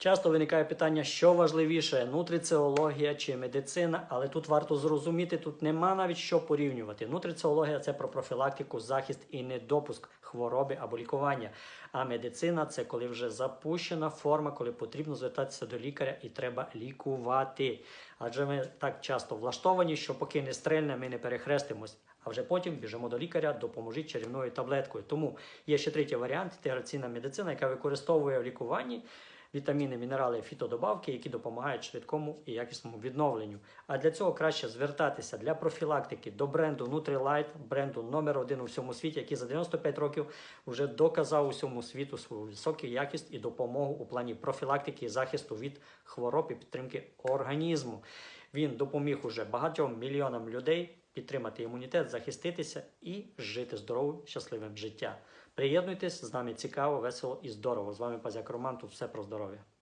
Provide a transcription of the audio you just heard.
Часто виникає питання, що важливіше, нутриціологія чи медицина, але тут варто зрозуміти, тут нема навіть що порівнювати. Нутриціологія це про профілактику, захист і недопуск хвороби або лікування. А медицина це коли вже запущена форма, коли потрібно звертатися до лікаря і треба лікувати. Адже ми так часто влаштовані, що поки не стрельне, ми не перехрестимось. А вже потім біжимо до лікаря, допоможіть чарівною таблеткою. Тому є ще третій варіант інтеграційна медицина, яка використовує в лікуванні вітаміни, мінерали, фітодобавки, які допомагають швидкому і якісному відновленню. А для цього краще звертатися для профілактики до бренду Nutrilite, бренду номер один у всьому світі, який за 95 років вже доказав усьому світу свою високу якість і допомогу у плані профілактики і захисту від хвороб і підтримки організму. Він допоміг уже багатьом мільйонам людей підтримати імунітет, захиститися і жити здоровим, щасливим життям. Приєднуйтесь з нами цікаво, весело і здорово. З вами Пазяк Роман. Тут все про здоров'я.